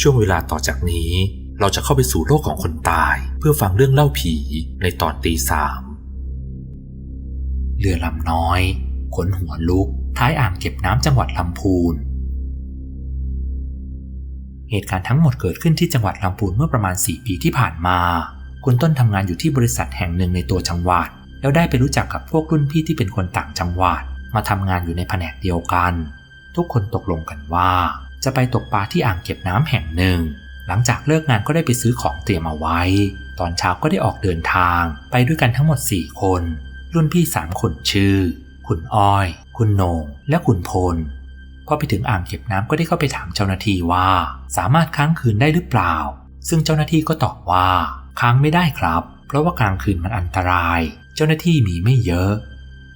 ช่วงเวลาต่อจากนี้ เราจะเข้าไปสู่โลกของคนตาย เพื่อฟังเรื่องเล่าผีในตอนตีสามเรือลำน้อย ขนหัวลุก ท้ายอ่างเก็บน้ำจังหวัดลำพูน เหตุการณ์ทั้งหมดเกิดขึ้นที่จังหวัดลำพูนเมื่อประมาณ 4 ปีที่ผ่านมา คุณต้นทำงานอยู่ที่บริษัทแห่งหนึ่งในตัวจังหวัด แล้วได้ไปรู้จักกับพวกรุ่นพี่ที่เป็นคนต่างจังหวัด มาทำงานอยู่ในแผนกเดียวกัน ทุกคนตกลงกันว่า จะไปตกปลาที่อ่างเก็บน้ำแห่งหนึ่ง หลังจากเลิกงานก็ได้ไปซื้อของเตรียมเอาไว้ ตอนเช้าก็ได้ออกเดินทาง ไปด้วยกันทั้งหมด 4 คน รุ่นพี่ 3 คนชื่อ คุณอ้อย คุณโหนง และคุณพล พอไปถึงอ่างเก็บน้ำก็ได้เข้าไปถามเจ้าหน้าที่ว่า สามารถค้างคืนได้หรือเปล่า ซึ่งเจ้าหน้าที่ก็ตอบว่า ค้างไม่ได้ครับ เพราะว่ากลางคืนมันอันตราย เจ้าหน้าที่มีไม่เยอะ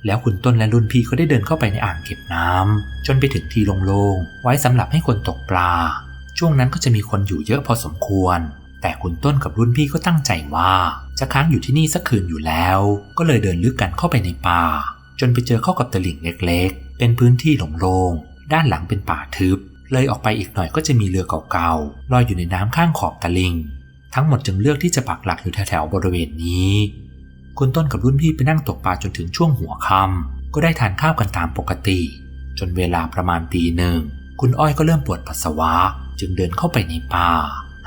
แล้วคุณต้นและรุ่นพี่ก็ได้เดินเข้าไปในอ่างเก็บน้ำจนไปถึงที่โล่งๆไว้สำหรับให้คนตกปลา ช่วงนั้นก็จะมีคนอยู่เยอะพอสมควร แต่คุณต้นกับรุ่นพี่ก็ตั้งใจว่า จะค้างอยู่ที่นี่สักคืนอยู่แล้ว ก็เลยเดินลึกกันเข้าไปในป่า จนไปเจอเข้ากับตลิ่งเล็กๆ เป็นพื้นที่โล่งๆด้านหลังเป็นป่าทึบ เลยออกไปอีกหน่อยก็จะมีเรือเก่าๆลอยอยู่ในน้ำข้างขอบตลิ่งทั้งหมดจึงเลือกที่จะปักหลักอยู่แถวๆบริเวณนี้ คุณต้นกับรุ่นพี่ไปนั่งตกปลาจนถึงช่วงหัวค่ำก็ได้ทานข้าวกันตามปกติ จนเวลาประมาณตีหนึ่ง คุณอ้อยก็เริ่มปวดปัสสาวะ จึงเดินเข้าไปในป่า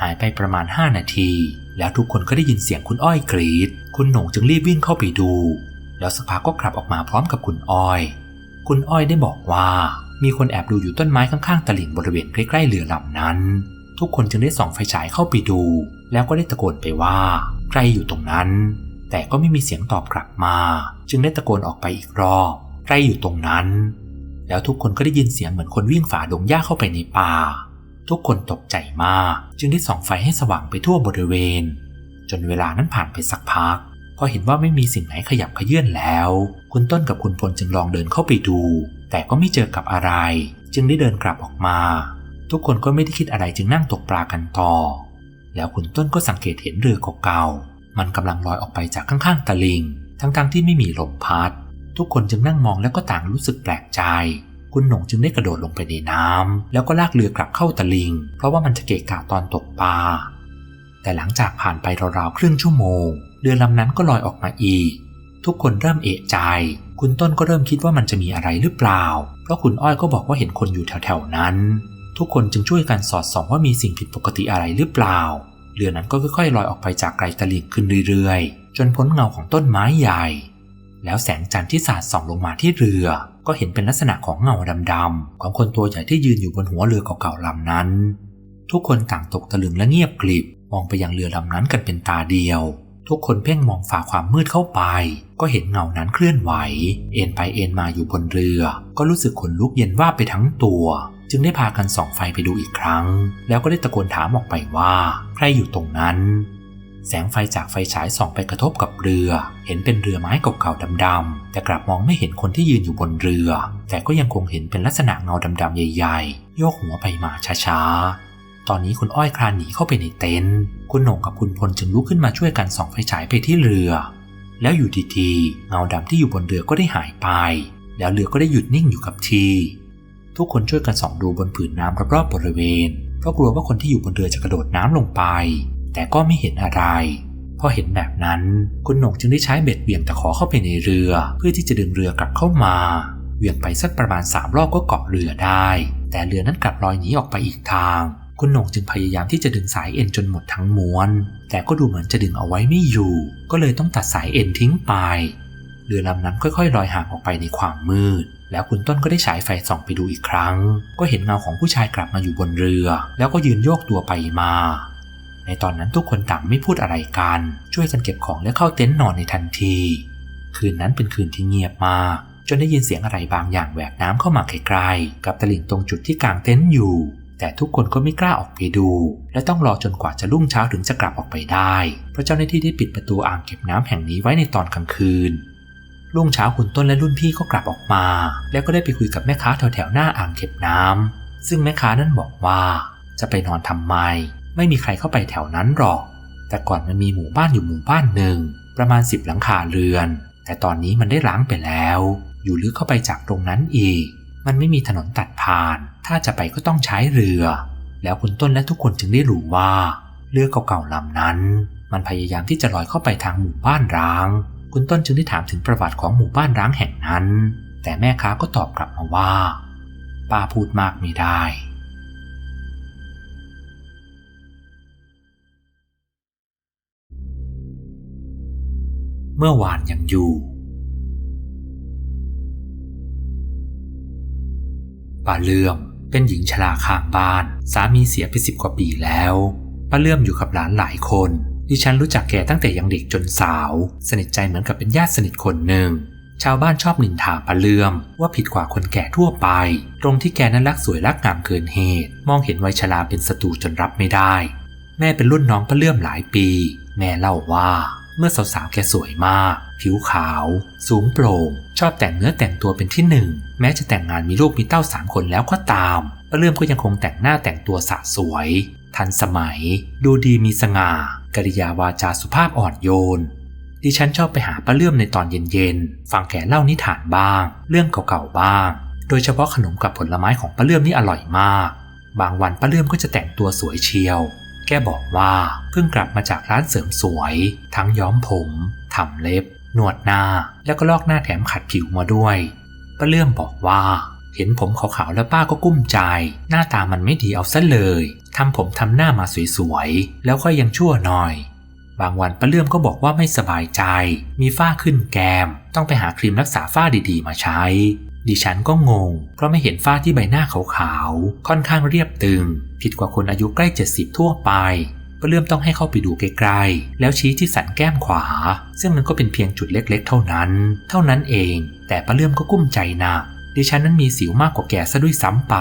หายไปประมาณ 5 นาที แล้วทุกคนก็ได้ยินเสียงคุณอ้อยกรีด คุณหนงจึงรีบวิ่งเข้าไปดู แล้วสักพักก็กลับออกมาพร้อมกับคุณอ้อย คุณอ้อยได้บอกว่า มีคนแอบดูอยู่ต้นไม้ข้างๆตลิ่งบริเวณใกล้ๆเรือลำนั้น ทุกคนจึงได้ส่องไฟฉายเข้าไปดู แล้วก็ได้ตะโกนไปว่า ใครอยู่ตรงนั้น แต่ก็ไม่มีเสียงตอบกลับมา จึงได้ตะโกนออกไปอีกรอบใครอยู่ตรงนั้น แล้วทุกคนก็ได้ยินเสียงเหมือนคนวิ่งฝ่าดงหญ้าเข้าไปในป่า ทุกคนตกใจมาก จึงได้ส่องไฟให้สว่างไปทั่วบริเวณ จนเวลานั้นผ่านไปสักพัก พอเห็นว่าไม่มีสิ่งไหนขยับขยื่นแล้ว คุณต้นกับคุณพลจึงลองเดินเข้าไปดู แต่ก็ไม่เจอกับอะไร จึงได้เดินกลับออกมา ทุกคนก็ไม่ได้คิดอะไรจึงนั่งตกปลากันต่อ แล้วคุณต้นก็สังเกตเห็นเรือเก่าๆ มันกำลังลอยออกไปจากข้างๆตะลิง ทั้งๆทที่ไม่มีลมพัด ทุกคนจึงนั่งมองแล้วก็ต่างรู้สึกแปลกใจ คุณหนงจึงได้กระโดดลงไปในน้ำแล้วก็ลากเรือกลับเข้าตะลิง เพราะว่ามันจะเกะกะตอนตกปลา แต่หลังจากผ่านไปราวๆครึ่งชั่วโมง เรือลำนั้นก็ลอยออกมาอีก ทุกคนเริ่มเอะใจ คุณต้นก็เริ่มคิดว่ามันจะมีอะไรหรือเปล่า เพราะคุณอ้อยก็บอกว่าเห็นคนอยู่แถวๆนั้น ทุกคนจึงช่วยกันสอดส่องว่ามีสิ่งผิดปกติอะไรหรือเปล่า เรือนั้นก็ค่อยๆลอยออกไปจากไกลตลิ่งขึ้นเรื่อยๆ จนพ้นเงาของต้นไม้ใหญ่ แล้วแสงจันทร์ที่สาดส่องลงมาที่เรือ ก็เห็นเป็นลักษณะของเงาดำๆของคนตัวใหญ่ที่ยืนอยู่บนหัวเรือเก่าๆลำนั้น ทุกคนต่างตกตะลึงและเงียบกริบมองไปยังเรือลำนั้นกันเป็นตาเดียว ทุกคนเพ่งมองฝ่าความมืดเข้าไป ก็เห็นเงานั้นเคลื่อนไหว เอ็นไปเอ็นมาอยู่บนเรือ ก็รู้สึกขนลุกเย็นว่าบไปทั้งตัว จึงได้พากันส่องไฟไปดูอีกครั้ง แล้วก็ได้ตะโกนถามออกไปว่า ใครอยู่ตรงนั้น แสงไฟจากไฟฉายส่องไปกระทบกับเรือ เห็นเป็นเรือไม้เก่าๆดำๆแต่กลับมองไม่เห็นคนที่ยืนอยู่บนเรือ แต่ก็ยังคงเห็นเป็นลักษณะเงาดำๆใหญ่ๆ โยกหัวไปมาช้าๆตอนนี้คุณอ้อยคลานหนีเข้าไปในเต็นท์ คุณหนงกับคุณพลจึงลุกขึ้นมาช่วยกันส่องไฟฉายไปที่เรือ แล้วอยู่ดีๆ เงาดำที่อยู่บนเรือก็ได้หายไป แล้วเรือก็ได้หยุดนิ่งอยู่กับที่ ทุกคนช่วยกันส่องดูบนผืนน้ำรอบๆบริเวณ เพราะกลัวว่าคนที่อยู่บนเรือจะกระโดดน้ำลงไป แต่ก็ไม่เห็นอะไรพอเห็นแบบนั้น คุณหนงจึงได้ใช้เบ็ดเบี่ยงตะขอเข้าไปในเรือ เพื่อที่จะดึงเรือกลับเข้ามาเวี่ยงไปสักประมาณสามรอบก็เกาะเรือได้ แต่เรือนั้นกลับลอยหนีออกไปอีกทาง คุณหนงจึงพยายามที่จะดึงสายเอ็นจนหมดทั้งม้วน แต่ก็ดูเหมือนจะดึงเอาไว้ไม่อยู่ ก็เลยต้องตัดสายเอ็นทิ้งไป เรือลำนั้นค่อยๆลอยห่างออกไปในความมืด แล้วคุณต้นก็ได้ฉายไฟส่องไปดูอีกครั้ง ก็เห็นเงาของผู้ชายกลับมาอยู่บนเรือ แล้วก็ยืนโยกตัวไปมา ในตอนนั้นทุกคนต่างไม่พูดอะไรกัน ช่วยกันเก็บของและเข้าเต็นท์นอนในทันที คืนนั้นเป็นคืนที่เงียบมากจนได้ยินเสียงอะไรบางอย่างแหวกน้ำเข้ามาไกลๆกับตลิ่งตรงจุดที่กางเต็นท์อยู่ แต่ทุกคนก็ไม่กล้าออกไปดู และต้องรอจนกว่าจะรุ่งเช้าถึงจะกลับออกไปได้ เพราะเจ้าหน้าที่ได้ปิดประตูอ่างเก็บน้ำแห่งนี้ไว้ในตอนกลางคืน รุ่งเช้าคุณต้นและรุ่นพี่ก็กลับออกมา แล้วก็ได้ไปคุยกับแม่ค้าแถวๆหน้าอ่างเก็บน้ำซึ่งแม่ค้านั้นบอกว่า จะไปนอนทำไม ไม่มีใครเข้าไปแถวนั้นหรอก แต่ก่อนมันมีหมู่บ้านอยู่หมู่บ้านหนึ่ง ประมาณสิบหลังคาเรือน แต่ตอนนี้มันได้ล้างไปแล้ว อยู่ลึกเข้าไปจากตรงนั้นอีก มันไม่มีถนนตัดผ่าน ถ้าจะไปก็ต้องใช้เรือ แล้วคุณต้นและทุกคนจึงได้รู้ว่าเรือเก่าๆลำนั้น มันพยายามที่จะลอยเข้าไปทางหมู่บ้านร้าง คุณต้นจึงได้ถามถึงประวัติของหมู่บ้านร้างแห่งนั้น แต่แม่ค้าก็ตอบกลับมาว่า ป้าพูดมากไม่ได้ เมื่อวานยังอยู่ป้าเลื่อมเป็นหญิงชราข้างบ้าน สามีเสียไปสิบกว่าปีแล้วป้าเลื่อมอยู่กับหลานหลายคน ดิฉันรู้จักแกตั้งแต่ยังเด็กจนสาว สนิทใจเหมือนกับเป็นญาติสนิทคนหนึ่ง ชาวบ้านชอบนินทาป้าเลื่อม ว่าผิดกว่าคนแก่ทั่วไป ตรงที่แกนั้นรักสวยรักงามเกินเหตุ มองเห็นวัยชราเป็นศัตรูจนรับไม่ได้ แม่เป็นรุ่นน้องป้าเลื่อมหลายปี แม่เล่าว่าเมื่อสาวๆแกสวยมาก ผิวขาว สูงโปร่ง ชอบแต่งเนื้อแต่งตัวเป็นที่หนึ่ง แม้จะแต่งงานมีลูกมีเต้าสามคนแล้วก็ตามป้าเลื่อมก็ยังคงแต่งหน้าแต่งตัวสะสวย ทันสมัย ดูดีมีสง่า กริยาวาจาสุภาพอ่อนโยน ดิฉันชอบไปหาป้าเลื่อมในตอนเย็นๆ ฟังแกเล่านิทานบ้าง เรื่องเก่าๆบ้าง โดยเฉพาะขนมกับผลไม้ของป้าเลื่อมนี่อร่อยมาก บางวันป้าเลื่อมก็จะแต่งตัวสวยเชียว แกบอกว่าเพิ่งกลับมาจากร้านเสริมสวย ทั้งย้อมผมทำเล็บ หนวดหน้า แล้วก็ลอกหน้าแถมขัดผิวมาด้วยป้าเลื่อมบอกว่าเห็นผมขาวๆแล้วป้าก็กุ้มใจ หน้าตามันไม่ดีเอาซะเลย ทำผมทำหน้ามาสวยๆ แล้วก็ยังชั่วหน่อย บางวันป้าเลื่อมก็บอกว่าไม่สบายใจ มีฝ้าขึ้นแก้มต้องไปหาครีมรักษาฝ้าดีๆ มาใช้ ดิฉันก็งง เพราะไม่เห็นฝ้าที่ใบหน้าขาวๆ ค่อนข้างเรียบตึง ผิดกว่าคนอายุใกล้ 70 ทั่วไปป้าเลื่อมต้องให้เข้าไปดูใกล้ๆแล้วชี้ที่สันแก้มขวา ซึ่งมันก็เป็นเพียงจุดเล็กๆ เท่านั้น เท่านั้นเอง แต่ป้าเลื่อมก็กุ้มใจหนักดิฉันนั้นมีสิวมากกว่าแกซะด้วยซ้ำไป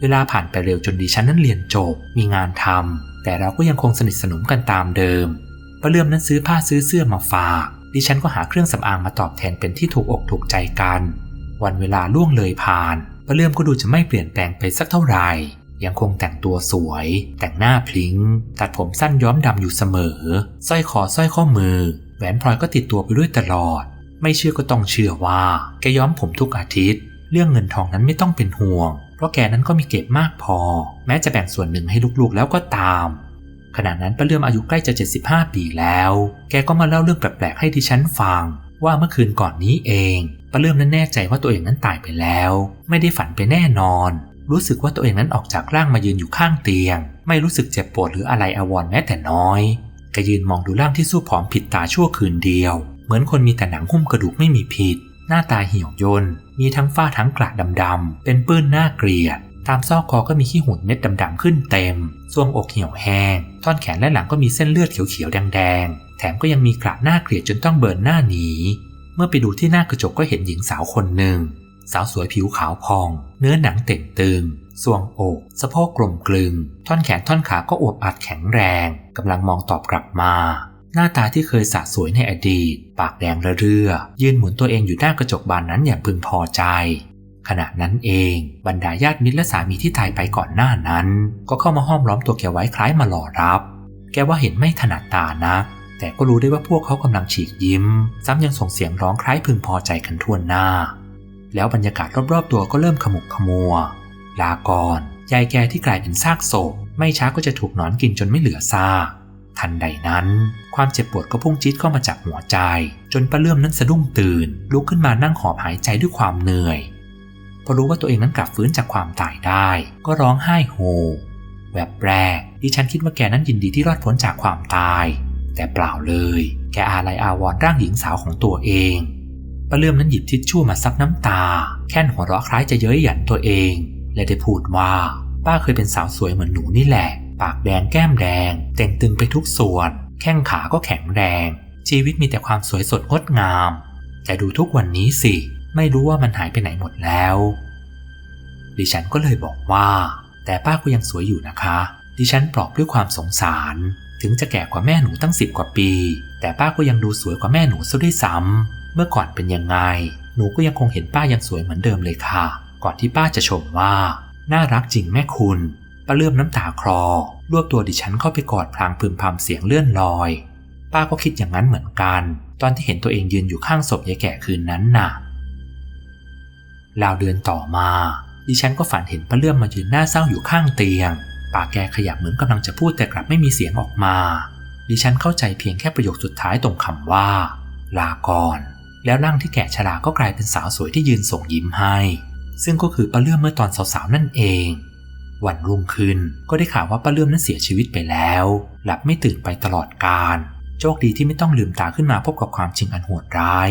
เวลาผ่านไปเร็วจนดิฉันนั้นเรียนจบ มีงานทำแต่เราก็ยังคงสนิทสนมกันตามเดิมป้าเลื่อมนั้นซื้อผ้าซื้อเสื้อมาฝาก ดิฉันก็หาเครื่องสำอางมาตอบแทนเป็นที่ถูกอกถูกใจกัน วันเวลาล่วงเลยผ่านป้าเลื่อมก็ดูจะไม่เปลี่ยนแปลงไปสักเท่าไหร่ ยังคงแต่งตัวสวย แต่งหน้าพลิ้ง ตัดผมสั้นย้อมดำอยู่เสมอ สร้อยคอสร้อยข้อมือ แหวนพลอยก็ติดตัวไปด้วยตลอด ไม่เชื่อก็ต้องเชื่อว่า แกย้อมผมทุกอาทิตย์ เรื่องเงินทองนั้นไม่ต้องเป็นห่วง เพราะแกนั้นก็มีเก็บมากพอ แม้จะแบ่งส่วนหนึ่งให้ลูกๆแล้วก็ตาม ขณะนั้นป้าเลื่อมอายุใกล้จะ 75 ปีแล้ว แกก็มาเล่าเรื่องแปลกๆให้ดิฉันฟัง ว่าเมื่อคืนก่อนนี้เองป้าเลื่อมนั้นแน่ใจว่าตัวเองนั้นตายไปแล้ว ไม่ได้ฝันไปแน่นอน รู้สึกว่าตัวเองนั้นออกจากร่างมายืนอยู่ข้างเตียง ไม่รู้สึกเจ็บปวดหรืออะไรอวรแม้แต่น้อยแกยืนมองดูร่างที่สู้ผอมผิดตาชั่วคืนเดียว เหมือนคนมีแต่หนังหุ้มกระดูกไม่มีผิด หน้าตาเหี่ยวย่นมีทั้งฝ้าทั้งกระดำๆเป็นปื้นหน้าเกลียด ตามซอกคอก็มีขี้หุ่นเม็ดดำๆขึ้นเต็มทรวงอกเหี่ยวแห้ง ท่อนแขนและหลังก็มีเส้นเลือดเขียวๆแดงๆ แถมก็ยังมีกระหน้าเกลียดจนต้องเบิร์นหน้าหนี เมื่อไปดูที่หน้ากระจกก็เห็นหญิงสาวคนหนึ่ง สาวสวยผิวขาวพอง เนื้อหนังเต่งตึงทรวงอก สะโพกกลมกลึง ท่อนแขนท่อนขาก็อวบอัดแข็งแรงกำลังมองตอบกลับมา หน้าตาที่เคยสะสวยในอดีต ปากแดงระเรื่อ ยืนหมุนตัวเองอยู่หน้ากระจกบานนั้นอย่างพึงพอใจ ขณะนั้นเอง บรรดาญาติมิตรและสามีที่ตายไปก่อนหน้านั้น ก็เข้ามาห้อมล้อมตัวแกไว้คล้ายมาหล่อรับ แกว่าเห็นไม่ถนัดตานะ แต่ก็รู้ได้ว่าพวกเขากำลังฉีกยิ้ม ซ้ำยังส่งเสียงร้องคล้ายพึงพอใจกันทั่วหน้า แล้วบรรยากาศรอบๆตัวก็เริ่มขมุกขมัว ลาก่อนยายแกที่กลายเป็นซากศพไม่ช้าก็จะถูกหนอนกินจนไม่เหลือซาก ทันใดนั้น ความเจ็บปวดก็พุ่งจิ๊ดเข้ามาจากหัวใจ จนป้าเลื่อมนั้นสะดุ้งตื่น ลุกขึ้นมานั่งหอบหายใจด้วยความเหนื่อย พอรู้ว่าตัวเองนั้นกลับฟื้นจากความตายได้ ก็ร้องไห้โฮแวบแรกดิฉันคิดว่าแกนั้นยินดีที่รอดพ้นจากความตาย แต่เปล่าเลย แกอาลัยอาวรณ์ร่างหญิงสาวของตัวเองป้าเลื่อมนั้นหยิบทิชชู่มาซับน้ำตา แค่นหัวเราะคล้ายจะเย้ยหยันตัวเอง และได้พูดว่า ป้าเคยเป็นสาวสวยเหมือนหนูนี่แหละ ปากแดงแก้มแดงแต่งตึงไปทุกส่วน แข้งขาก็แข็งแรง ชีวิตมีแต่ความสวยสดงดงาม แต่ดูทุกวันนี้สิ ไม่รู้ว่ามันหายไปไหนหมดแล้ว ดิฉันก็เลยบอกว่า แต่ป้าก็ยังสวยอยู่นะคะ ดิฉันปลอบด้วยความสงสาร ถึงจะแก่กว่าแม่หนูตั้งสิบกว่าปี แต่ป้าก็ยังดูสวยกว่าแม่หนูซะด้วยซ้ำเมื่อก่อนเป็นยังไง หนูก็ยังคงเห็นป้ายังสวยเหมือนเดิมเลยค่ะ ก่อนที่ป้าจะชมว่า น่ารักจริงแม่คุณ ป้าเลื่อมน้ำตาคลอ รวบตัวดิฉันเข้าไปกอดพลางพึมพำเสียงเลื่อนลอย ป้าก็คิดอย่างนั้นเหมือนกัน ตอนที่เห็นตัวเองยืนอยู่ข้างศพยายแก่คืนนั้นน่ะลาวเดือนต่อมา ดิฉันก็ฝันเห็นป้าเลื่อมมายืนหน้าเศร้าอยู่ข้างเตียง ปากแกขยับเหมือนกำลังจะพูดแต่กลับไม่มีเสียงออกมา ดิฉันเข้าใจเพียงแค่ประโยคสุดท้ายตรงคำว่า ลาก่อน แล้วร่างที่แก่ชราก็กลายเป็นสาวสวยที่ยืนส่งยิ้มให้ ซึ่งก็คือป้าเลื่อมเมื่อตอนสาวๆนั่นเอง วันรุ่งขึ้นก็ได้ข่าวว่าป้าเลื่อมนั้นเสียชีวิตไปแล้ว หลับไม่ตื่นไปตลอดกาลโชคดีที่ไม่ต้องลืมตาขึ้นมาพบกับความจริงอันโหดร้าย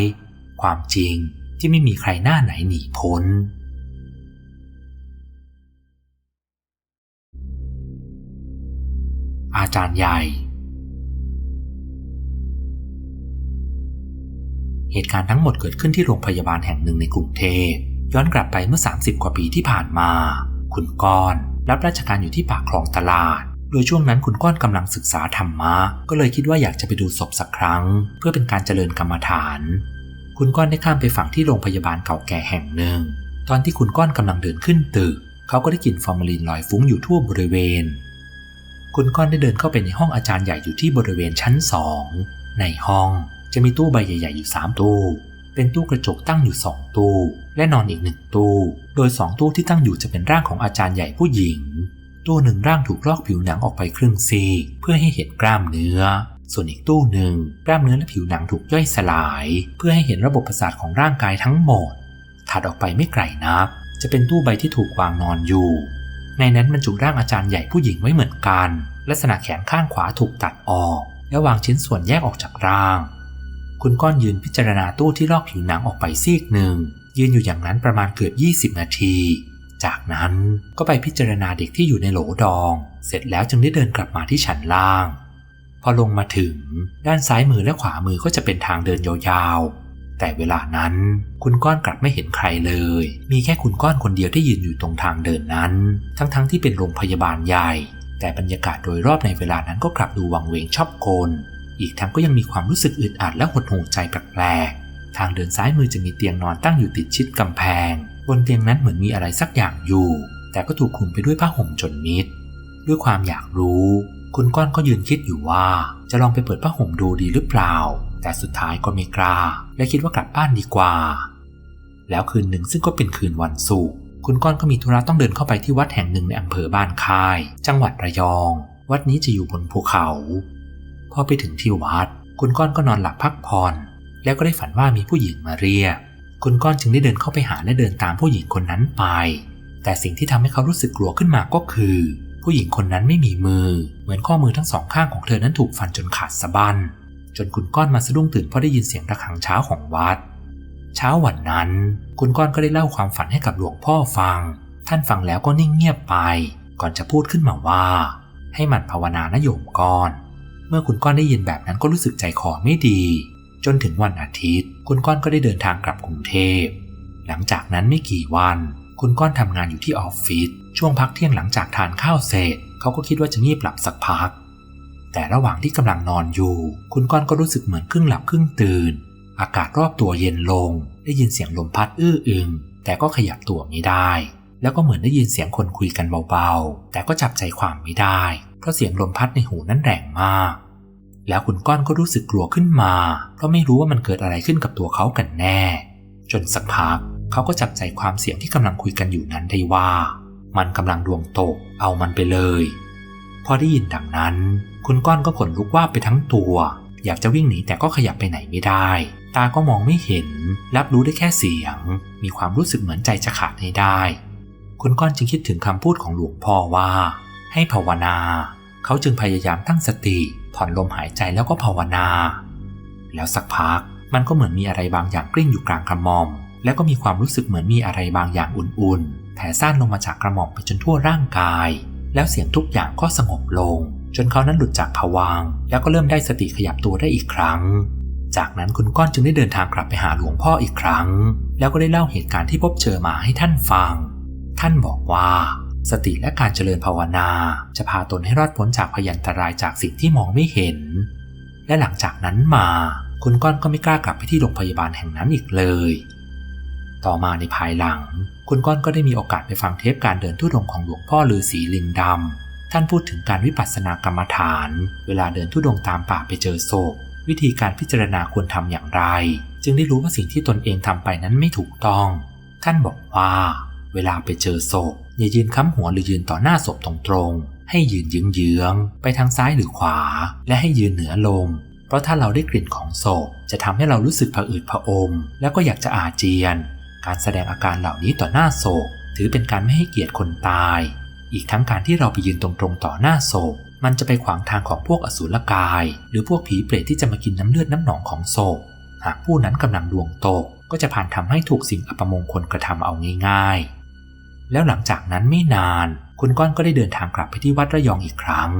ความจริงที่ไม่มีใครหน้าไหนหนีพ้น อาจารย์ใหญ่ เหตุการณ์ทั้งหมดเกิดขึ้นที่โรงพยาบาลแห่งหนึ่งในกรุงเทพ ย้อนกลับไปเมื่อ 30 กว่าปีที่ผ่านมา คุณก้อน รับราชการอยู่ที่ปากคลองตลาด โดยช่วงนั้นคุณก้อนกำลังศึกษาธรรมะ ก็เลยคิดว่าอยากจะไปดูศพสักครั้ง เพื่อเป็นการเจริญกรรมฐาน คุณก้อนได้ข้ามไปฝั่งที่โรงพยาบาลเก่าแก่แห่งหนึ่ง ตอนที่คุณก้อนกำลังเดินขึ้นตึก เขาก็ได้กลิ่นฟอร์มาลีนลอยฟุ้งอยู่ทั่วบริเวณ คุณก้อนได้เดินเข้าไปในห้องอาจารย์ใหญ่อยู่ที่บริเวณชั้นสองในห้องจะมีตู้ใบใหญ่ ๆ อยู่สามตู้ เป็นตู้กระจกตั้งอยู่สองตู้ และนอนอีกหนึ่งตู้ โดยสองตู้ที่ตั้งอยู่จะเป็นร่างของอาจารย์ใหญ่ผู้หญิง ตู้หนึ่งร่างถูกลอกผิวหนังออกไปครึ่งซีกเพื่อให้เห็นกล้ามเนื้อ ส่วนอีกตู้หนึ่งกล้ามเนื้อและผิวหนังถูกย่อยสลาย เพื่อให้เห็นระบบประสาทของร่างกายทั้งหมด ถัดออกไปไม่ไกลนัก จะเป็นตู้ใบที่ถูกวางนอนอยู่ ในนั้นบรรจุร่างอาจารย์ใหญ่ผู้หญิงไว้เหมือนกัน ลักษณะแขนข้างขวาถูกตัดออก และวางชิ้นส่วนแยกออกจากร่าง คุณก้อนยืนพิจารณาตู้ที่ลอกผิวหนังออกไปซีกหนึ่ง ยืนอยู่อย่างนั้นประมาณเกือบ 20 นาที จากนั้นก็ไปพิจารณาเด็กที่อยู่ในโหลดอง เสร็จแล้วจึงได้เดินกลับมาที่ชั้นล่าง พอลงมาถึง ด้านซ้ายมือและขวามือก็จะเป็นทางเดินยาวๆ แต่เวลานั้นคุณก้อนกลับไม่เห็นใครเลย มีแค่คุณก้อนคนเดียวที่ยืนอยู่ตรงทางเดินนั้น ทั้งๆทที่เป็นโรงพยาบาลใหญ่ แต่บรรยากาศโดยรอบในเวลานั้นก็กลับดูวังเวงชอบกล อีกทั้งก็ยังมีความรู้สึกอึดอัดและหดหู่ใจแปลกๆ ทางเดินซ้ายมือจะมีเตียงนอนตั้งอยู่ติดชิดกำแพง บนเตียงนั้นเหมือนมีอะไรสักอย่างอยู่ แต่ก็ถูกคลุมไปด้วยผ้าห่มจนมิด ด้วยความอยากรู้ คุณก้อนก็ยืนคิดอยู่ว่า จะลองไปเปิดผ้าห่มดูดีหรือเปล่า แต่สุดท้ายก็ไม่กล้า และคิดว่ากลับบ้านดีกว่า แล้วคืนหนึ่งซึ่งก็เป็นคืนวันศุกร์ คุณก้อนก็มีธุระต้องเดินเข้าไปที่วัดแห่งหนึ่งในอำเภอบ้านค่าย จังหวัดระยอง วัดนี้จะอยู่บนภูเขา อไปถึงที่วัด คุณก้อนก็นอนหลับพักผ่อนแล้วก็ได้ฝันว่ามีผู้หญิงมาเรียก คุณก้อนจึงได้เดินเข้าไปหาและเดินตามผู้หญิงคนนั้นไป แต่สิ่งที่ทำให้เขารู้สึกกลัวขึ้นมาก็คือ ผู้หญิงคนนั้นไม่มีมือ เหมือนข้อมือทั้งสองข้างของเธอนั้นถูกฟันจนขาดสะบั้นจนคุณก้อนมาสะดุ้งตื่นเพราะได้ยินเสียงระฆังเช้าของวัด เช้าวันนั้น คุณก้อนก็ได้เล่าความฝันให้กับหลวงพ่อฟัง ท่านฟังแล้วก็นิ่งเงียบไป ก่อนจะพูดขึ้นมาว่า ให้มันภาวนานะโยมก้อน เมื่อคุณก้อนได้ยินแบบนั้นก็รู้สึกใจคอไม่ดี จนถึงวันอาทิตย์ คุณก้อนก็ได้เดินทางกลับกรุงเทพ หลังจากนั้นไม่กี่วัน คุณก้อนทำงานอยู่ที่ออฟฟิศช่วงพักเที่ยงหลังจากทานข้าวเสร็จเขาก็คิดว่าจะงีบหลับสักพัก แต่ระหว่างที่กำลังนอนอยู่ คุณก้อนก็รู้สึกเหมือนครึ่งหลับครึ่งตื่น อากาศรอบตัวเย็นลง ได้ยินเสียงลมพัดอื้ออึง แต่ก็ขยับตัวไม่ได้ แล้วก็เหมือนได้ยินเสียงคนคุยกันเบาๆ แต่ก็จับใจความไม่ได้ ราะเสียงลมพัดในหูนั้นแรงมาก แล้วคุณก้อนก็รู้สึกกลัวขึ้นมา เพราะไม่รู้ว่ามันเกิดอะไรขึ้นกับตัวเขากันแน่ จนสักพักเขาก็จับใจความเสียงที่กำลังคุยกันอยู่นั้นได้ว่า มันกำลังดวงตก เอามันไปเลย พอได้ยินดังนั้น คุณก้อนก็ขนลุกว่าไปทั้งตัว อยากจะวิ่งหนีแต่ก็ขยับไปไหนไม่ได้ ตาก็มองไม่เห็น รับรู้ได้แค่เสียง มีความรู้สึกเหมือนใจจะขาดให้ได้คุณก้อนจึงคิดถึงคำพูดของหลวงพ่อว่า ให้ภาวนา เขาจึงพยายามตั้งสติ ผ่อนลมหายใจแล้วก็ภาวนา แล้วสักพักมันก็เหมือนมีอะไรบางอย่างกลิ้งอยู่กลางกระหม่อม แล้วก็มีความรู้สึกเหมือนมีอะไรบางอย่างอุ่นๆแผ่ซ่านลงมาจากกระหม่อมไปจนทั่วร่างกาย แล้วเสียงทุกอย่างก็สงบลง จนเขานั้นหลุดจากภวังแล้วก็เริ่มได้สติขยับตัวได้อีกครั้ง จากนั้นคุณก้อนจึงได้เดินทางกลับไปหาหลวงพ่ออีกครั้ง แล้วก็ได้เล่าเหตุการณ์ที่พบเจอมาให้ท่านฟัง ท่านบอกว่า สติและการเจริญภาวนา จะพาตนให้รอดพ้นจากพยันตรายจากสิ่งที่มองไม่เห็น และหลังจากนั้นมา คุณก้อนก็ไม่กล้ากลับไปที่โรงพยาบาลแห่งนั้นอีกเลย ต่อมาในภายหลัง คุณก้อนก็ได้มีโอกาสไปฟังเทปการเดินทุดงของหลวงพ่อฤาษีลิงดำ ท่านพูดถึงการวิปัสสนากรรมฐาน เวลาเดินทุดงตามป่าไปเจอศพวิธีการพิจารณาควรทำอย่างไร จึงได้รู้ว่าสิ่งที่ตนเองทำไปนั้นไม่ถูกต้อง ท่านบอกว่า เวลาไปเจอศพ อย่ายืนค้ำหัวหรือยืนต่อหน้าศพตรงๆ ให้ยืนเยื้องๆ ไปทางซ้ายหรือขวา และให้ยืนเหนือลม เพราะถ้าเราได้กลิ่นของศพ จะทำให้เรารู้สึกผะอืดผะอม แล้วก็อยากจะอาเจียน การแสดงอาการเหล่านี้ต่อหน้าศพ ถือเป็นการไม่ให้เกียรติคนตาย อีกทั้งการที่เราไปยืนตรงๆ ต่อหน้าศพ มันจะไปขวางทางของพวกอสูรกาย หรือพวกผีเปรตที่จะมากินน้ำเลือดน้ำหนองของศพ หากผู้นั้นกำลังดวงตกก็จะผ่านทำให้ถูกสิ่งอัปมงคลกระทำเอาง่ายๆ แล้วหลังจากนั้นไม่นาน คุณก้อนก็ได้เดินทางกลับไปที่วัดระยองอีกครั้ง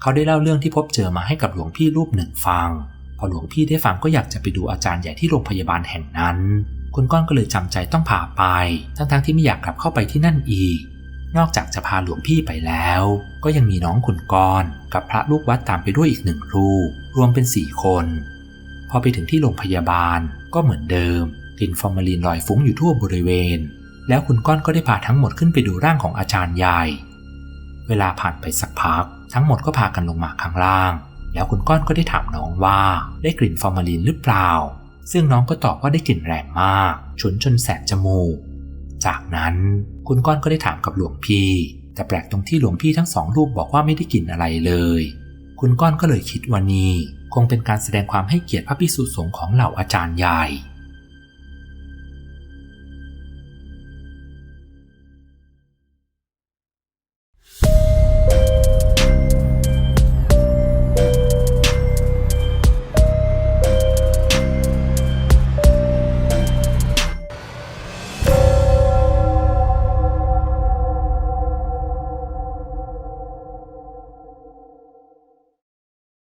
เขาได้เล่าเรื่องที่พบเจอมาให้กับหลวงพี่รูปหนึ่งฟัง พอหลวงพี่ได้ฟังก็อยากจะไปดูอาจารย์ใหญ่ที่โรงพยาบาลแห่งนั้น คุณก้อนก็เลยจำใจต้องพาไป ทั้งๆที่ไม่อยากกลับเข้าไปที่นั่นอีก นอกจากจะพาหลวงพี่ไปแล้ว ก็ยังมีน้องคุณกรกับพระลูกวัดตามไปด้วยอีกหนึ่งรูป รวมเป็นสี่คน พอไปถึงที่โรงพยาบาลก็เหมือนเดิมกลิ่นฟอร์มาลีนลอยฟุ้งอยู่ทั่วบริเวณ แล้วคุณก้อนก็ได้พาทั้งหมดขึ้นไปดูร่างของอาจารย์ใหญ่เวลาผ่านไปสักพัก ทั้งหมดก็พากันลงมาข้างล่าง แล้วคุณก้อนก็ได้ถามน้องว่าได้กลิ่นฟอร์มาลีนหรือเปล่า ซึ่งน้องก็ตอบว่าได้กลิ่นแรงมากฉุนจนแสบจมูก จากนั้นคุณก้อนก็ได้ถามกับหลวงพี่ แต่แปลกตรงที่หลวงพี่ทั้งสองรูปบอกว่าไม่ได้กลิ่นอะไรเลย คุณก้อนก็เลยคิดว่านี่คงเป็นการแสดงความให้เกียรติพระภิกษุสงฆ์ของเหล่าอาจารย์ใหญ่